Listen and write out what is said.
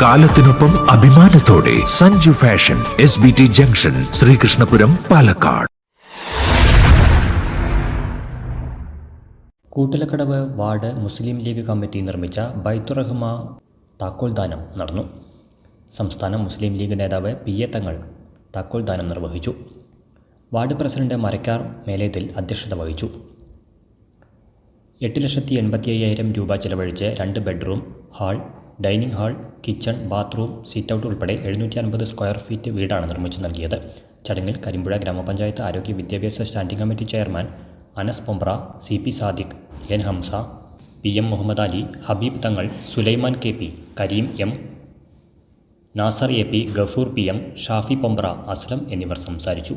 കാലത്തിനൊപ്പം അഭിമാനത്തോടെ Sanju fashion S B T junction Sreekrishnapuram Palakkad. Koottalakkadavu ward Muslim League committee നിർമ്മിച്ച ബൈത്തുറഹ്മ താക്കോൽദാനം നടന്നു. സംസ്ഥാന മുസ്ലിം ലീഗ് നേതാവ് പി എ തങ്ങൾ താക്കോൽദാനം നിർവഹിച്ചു. വാർഡ് പ്രസിഡന്റ് മരക്കാർ മേലേതിൽ അധ്യക്ഷത വഹിച്ചു. എട്ട് ലക്ഷത്തി എൺപത്തി അയ്യായിരം രൂപ ചിലവഴിച്ച് രണ്ട് bedroom hall dining hall kitchen bathroom sitout ഉൾപ്പെടെ എഴുന്നൂറ്റി അൻപത് സ്ക്വയർ ഫീറ്റ് വീടാണ് നിർമ്മിച്ചു നൽകിയത്. ചടങ്ങിൽ കരിമ്പുഴ ഗ്രാമപഞ്ചായത്ത് ആരോഗ്യ വിദ്യാഭ്യാസ standing committee chairman Anas Pombra C P Sadiq N Hamza P M Muhammad Ali Habeeb Thangal Sulaiman K P Kareem M Nasar A P Gafoor P M Shafi Pombra Aslam എന്നിവർ സംസാരിച്ചു.